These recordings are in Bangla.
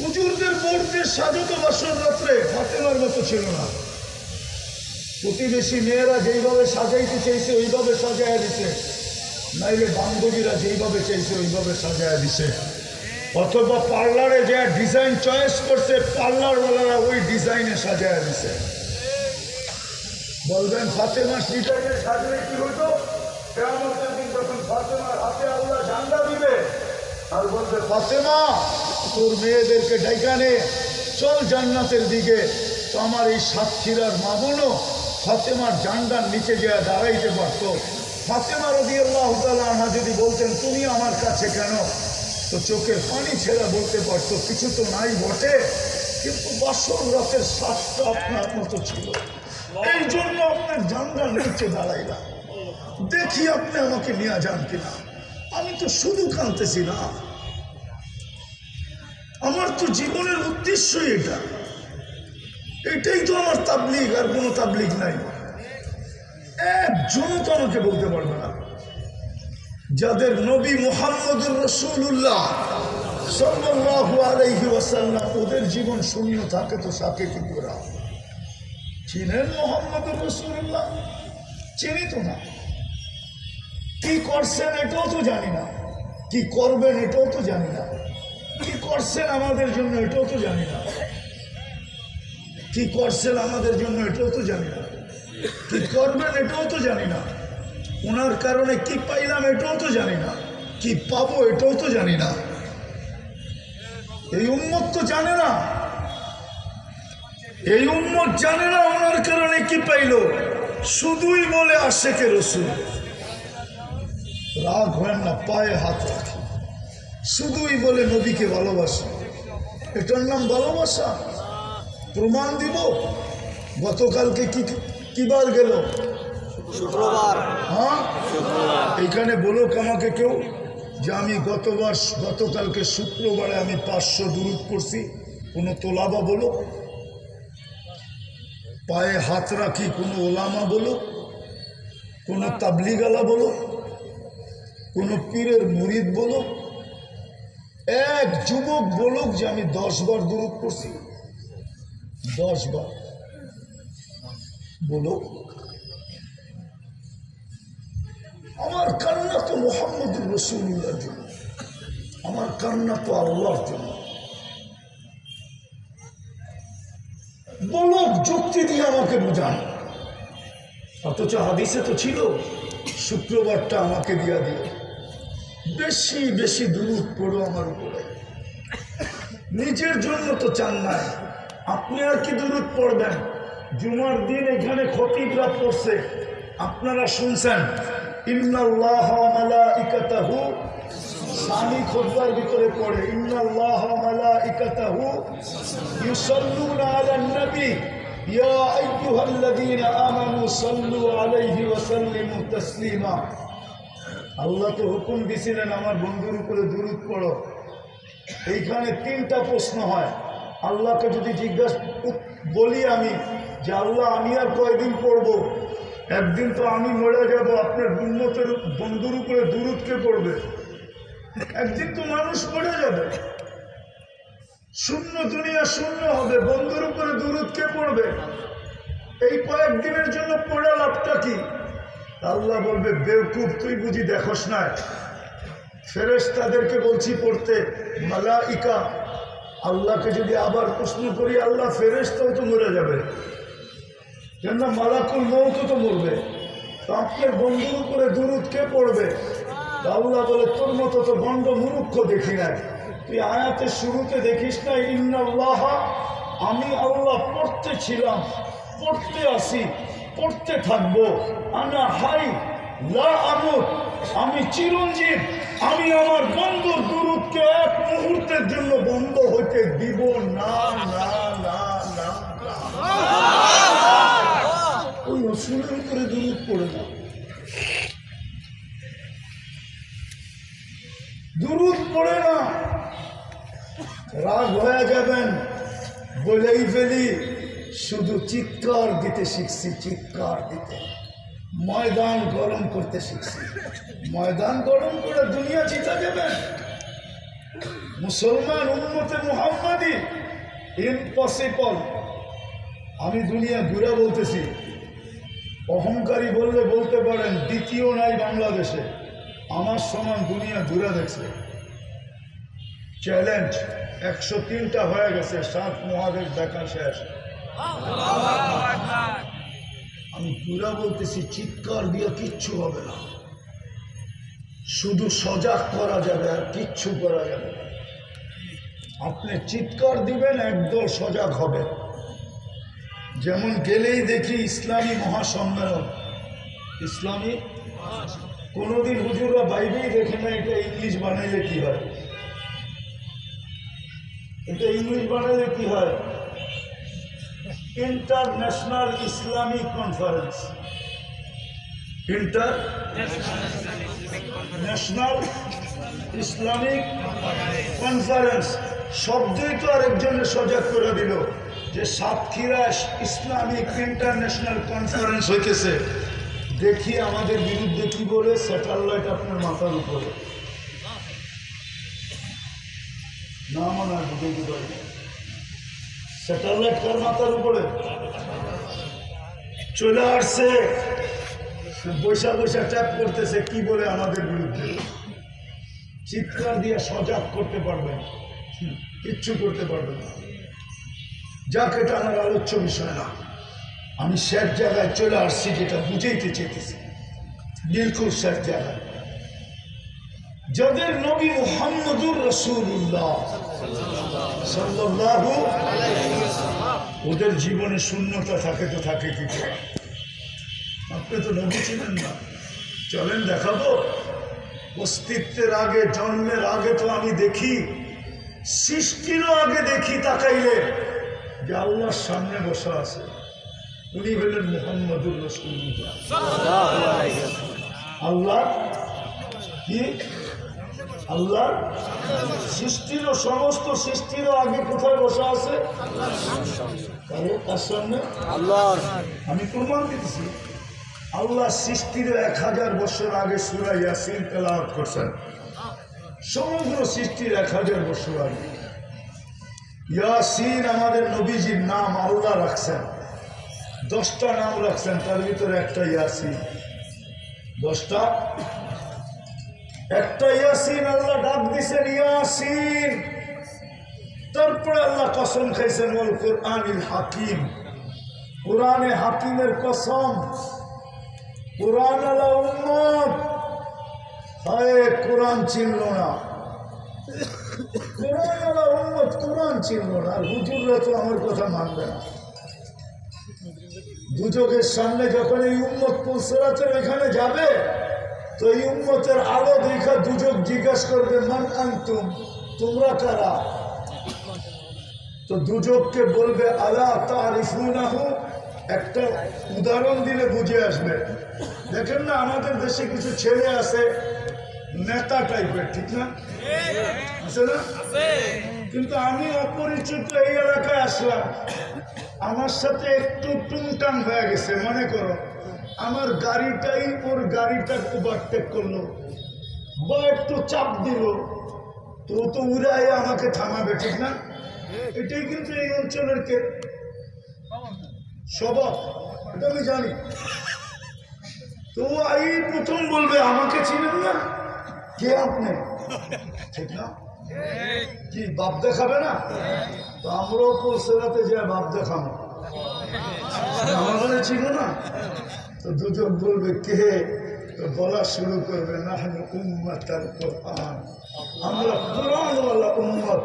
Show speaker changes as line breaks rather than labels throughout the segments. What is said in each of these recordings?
হুজুরদের বোর্ডে সাজত বাসর রাত্রে ফাতেমার মতো ছিল না। প্রতিবেশী মেয়েরা যেইভাবে সাজাইতে চাইছে, ওইভাবে সাজায় দিছে। নাইলে বান্ধবীরা যেইভাবে চাইছে, ওইভাবে সাজায় দিছে। অথবা পার্লারে যে ডিজাইন চয়েস করছে, পার্লারওয়ালারা ওই ডিজাইনে সাজায় দিছে। বলবেন ফাতেমা ডিজাইনে সাজলে কি হতো কেমন যখন ফাতেমার হাতে আল্লাহ ঝান্ডা দিবে, আর বলবে, ফাতেমা তোর মেয়েদেরকে ডাইকানে চল জান্নাতের দিকে। তো আমার এই সাতক্ষীরার মা বোনও ফাতেমার জান্ডার নিচে গিয়ে দাঁড়াইতে পারত। ফাতেমা রদি আল্লাহ আনহা যদি বলতেন, তুমি আমার কাছে কেন? তো চোখের পানি ছেড়ে বলতে পারতো, কিছু তো নাই বটে, কিন্তু বাসর রাতের শ্বাসটা আপনার মতো ছিল। এই জন্য আপনার জান্ডার নিচে দাঁড়াইলাম। দেখি আপনি আমাকে নিয়ে যান কিনা। আমি তো শুধু কাঁদতেছি না। আমার তো জীবনের উদ্দেশ্যই এটা। এটাই তো আমার তাবলিগ, আর কোনো তাবলিগ নাই। একজন তো আমাকে বলতে পারবে না। যাদের নবী মোহাম্মদুর রসুল্লাহ ওয়াসাল্লাম, ওদের জীবন শূন্য থাকে তো সাথে কি করে? চিনেন মোহাম্মদুর রসুল্লাহ চিনি তো না। কি করছেন এটাও তো জানি না। কি করবেন এটাও তো জানি না। করছেন আমাদের জন্য, এটাও তো জানি না। কি করছেন আমাদের জন্য, এটাও তো জানি না। কি করবেন, এটাও তো জানি না। ওনার কারণে কি পাইলাম, এটাও তো জানি না। কি পাবো, এটাও তো জানি না। এই উম্মত তো জানে না। এই উম্মত জানে না ওনার কারণে কি পাইলো। শুধুই বলে আশেকে রসুল। রাগ হয় না, পায়ে হাত রাখি। শুধুই বলে নবীকে ভালোবাসা। এটার নাম ভালোবাসা? প্রমাণ দিব? গতকালকে কি কিবার গেল?
শুক্রবার।
হ্যাঁ? এখানে বলুক আমাকে কেউ যে আমি গতবার গতকালকে শুক্রবারে আমি পাঁচশো দূরত করছি কোনো তোলাবা বলো পায়ে হাত রাখি কোনো ওলামা বলো কোনো তাবলিগালা বলো কোনো পীরের মুরিদ বলো এক যুবক বলুক যে আমি দশ বার দূরত করছি দশ বার। বলো আমার কান্না তো মোহাম্মদ রসুল্লাহর জন্য। আমার কান্না তো আল্লাহর জন্য। বলো যুক্তি দিয়ে আমাকে বোঝান। অথচ হাদিসে তো ছিল, শুক্রবারটা আমাকে দিয়া দিও। বেশি বেশি দূরত পড়ো আমার উপরে। নিজের জন্য তো চান নাই আপনি আর কি দূরত পড়বেন? জুমার দিন এখানে খতিবরা পড়ছে। আপনারা শুনছেন, ইন্নাল্লাহ সানি পড়ে ইয়া আলাইহি ওয়া তাসলিমা। আল্লাহ তো হুকুম দিছিলেন, আমার বন্ধুর উপরে দুরূদ পড়ো। এইখানে তিনটা প্রশ্ন হয়। আল্লাহকে যদি জিজ্ঞাসা বলি আমি যে, আল্লাহ, আমি আর কয়দিন পড়ব? একদিন তো আমি মরে যাব, আপনার উন্নতের বন্ধুর উপরে দূরত্বে পড়বে? একদিন তো মানুষ মরে যাবে। শূন্য, দুনিয়া শূন্য হবে, বন্ধুর উপরে দূরত্বে পড়বে? এই কয়েকদিনের জন্য পড়ে লাভটা কি? আল্লাহ বলবে, বেউকুফ, তুই বুঝি দেখোস না। ফেরেস তাদেরকে বলছি পড়তে, মালাইকা, আল্লাহকে যদি আবার প্রশ্ন করি, আল্লাহ ফেরেস্তাও তো মরে যাবে। কেন মালাকুল মৌত তো মরবে। আপনার বন্ধুর উপরে দুরুদ কে পড়বে? আল্লাহ বলে, তোর মতো তো বন্ড মুরুক্ষ দেখি নাই। তুই আয়াতের শুরুতে দেখিস না ইন্নাল্লাহ, আমি আল্লাহ পড়তে ছিলাম, পড়তে আসি। পড়তে থাকব। আনা হাই আমি চিরঞ্জীব, আমি আমার বন্ধুর দূরত্বকে এক মুহূর্তের জন্য বন্ধ হইতে দিব না না না না ওই রসুলের উপরে দূরত পড়ে না। দূরত পড়ে না। রাগ হয়ে যাবেন, বলেই ফেলি। শুধু চিৎকার দিতে শিখছি, চিৎকার দিতে। ময়দান গরম করতে শিখছি। ময়দান গরম করে দুনিয়া জিতা যাবেন মুসলমান উন্মতে মুহাম্মাদি ইম্পসিবল আমি দুনিয়া ঘুরে বলতেছি। অহংকারী বললে বলতে পারেন, দ্বিতীয় নাই বাংলাদেশে। আমার সমান দুনিয়া ঘুরে দেখছে। চ্যালেঞ্জ একশো তিনটা হয়ে গেছে, সাত মহাদেশ দেখা শেষ। আমি পুরা বলতেছি, চিৎকার দিয়ে কিচ্ছু হবে না। শুধু সজাগ করা যাবে আর কিচ্ছু করা যাবে না। আপনি চিৎকার দিবেন, একদল সজাগ হবে। যেমন গেলেই দেখি ইসলামী মহাসম্মেলন। ইসলামী? কোনোদিন হুজুরা বাইবেই দেখে না, এটা ইংলিশ বানাইলে কি হয়? এটা ইংলিশ বানাইলে কি হয়? International Islamic conference. International Islamic conference. শব্দই তো আরেকজনের সজাগ করে দিল যে সাতক্ষীরা ইসলামিক ইন্টারন্যাশনাল কনফারেন্স হইতেছে। দেখি আমাদের বিরুদ্ধে কি বলে স্যাটেলাইট আপনার মাথার উপরে। না মনে হয় স্যাটেলাইট কার মাথার উপরে। চলে আসছে। বৈশা বৈশা ট্যাপ করতেছে কি বলে আমাদের বিরুদ্ধে? চিৎকার দিয়ে সজাগ করতে পারবেন হুম, কিচ্ছু করতে পারবে না। যাক এটা আমার আলোচ্য বিষয় না। আমি শেষ জায়গায় চলে আসছি যেটা বুঝাইতে চেয়েছি বিলকুল শেষ জায়গায়। যাদের নবী মোহাম্মদুর রসুল্লাহ ওদের জীবনে শূন্যতা থাকে তো থাকে কি আপনি তো নবী ছিলেন না। চলেন দেখাবো। অস্তিত্বের আগে জন্মের আগে তো আমি দেখি। সৃষ্টিরও আগে দেখি তাকাইলে যে আল্লাহর সামনে বসা আছে। উনি হলেন মোহাম্মদুর রসুল্লাহ আল্লাহ কি? আল্লাহ সৃষ্টিরও সমস্ত সৃষ্টিরও আগে কোথায় বসা আছে? তার সামনে
আল্লাহর।
আমি প্রমাণ দিতেছি। আল্লাহ সৃষ্টির এক হাজার বছর আগে সুরা ইয়াসিন তেলাওয়াত করছেন। সমগ্র সৃষ্টির এক হাজার বছর আগে। ইয়াসিন আমাদের নবীজির নাম আল্লাহ রাখছেন। দশটা নাম রাখছেন তার ভিতরে একটা ইয়াসিন। দশটা একটা ইয়াসিন আল্লাহ ডাক দিছেন, ইয়াসিন, তারপরে আল্লাহ কসম খাইছেন ওল কোরআনিল হাকিম। কোরআনে হাকিমের কসম। কোরআন আলা কোরআন চিনল না। কোরআন আলা উম্মত, কোরআন চিনল না। আর হুজুররা তো আমার কথা মানবে না। দুযোগের সামনে যখন এই উম্মত পুলসরাতের এখানে যাবে। তো এই উম্মতের আলো দেখা দুযোগ জিজ্ঞাসা করবে, মান আনতুম? তোমরা কারা? তো দুজককে বলবে, আলা তারিফুনাহু? একটা উদাহরণ দিলে বুঝে আসবে। দেখেন না, আমাদের দেশে কিছু ছেলে আছে, নেতা টাইপের, ঠিক না? আছে না? কিন্তু আমি অপরিচিত এই এলাকায় আসলাম। আমার সাথে একটু টুংটাং হয়ে গেছে, মনে করো। আমার গাড়িটাই ওর গাড়িটা ওভারটেক করল। বা একটু চাপ দিল। তো তো উড়াই আমাকে থামাবে, ঠিক না? এটাই কিন্তু এই অঞ্চলের কে? স্বভাব এটা আমি জানি। তো এই প্রথম বলবে, আমাকে চিনেন না? কে আপনি? ঠিক না? কি, বাপ দেখাবে না? তো আমরাও পোলসেরাতে যাই, বাপ দেখাবো। আমাদের ছিল না? তো দুজন বলবে, কে? তো বলা শুরু করবে না হলে উম্মাতার কোরআন। আমরা কোরআনওয়ালা উম্মত।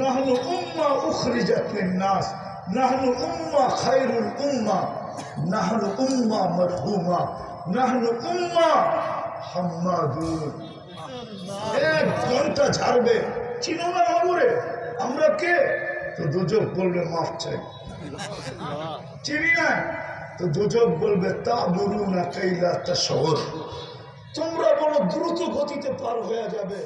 নাহনু উম্মা উখরিজাত লিন-নাস। নাহনু উম্মা খায়রুল উম্মা। নাহনু উম্মা মারহুমা। নাহনু উম্মা হাম্মাদুন এক ঘণ্টা ঝাড়বে, চিনো আমরে আমরা কে? তো দুজক বলবে, মাফ চাই। চিনি না? তো দুজক বলবে তা বলুন না শহর তোমরা বড় দ্রুত গতিতে পার হয়ে যাবে।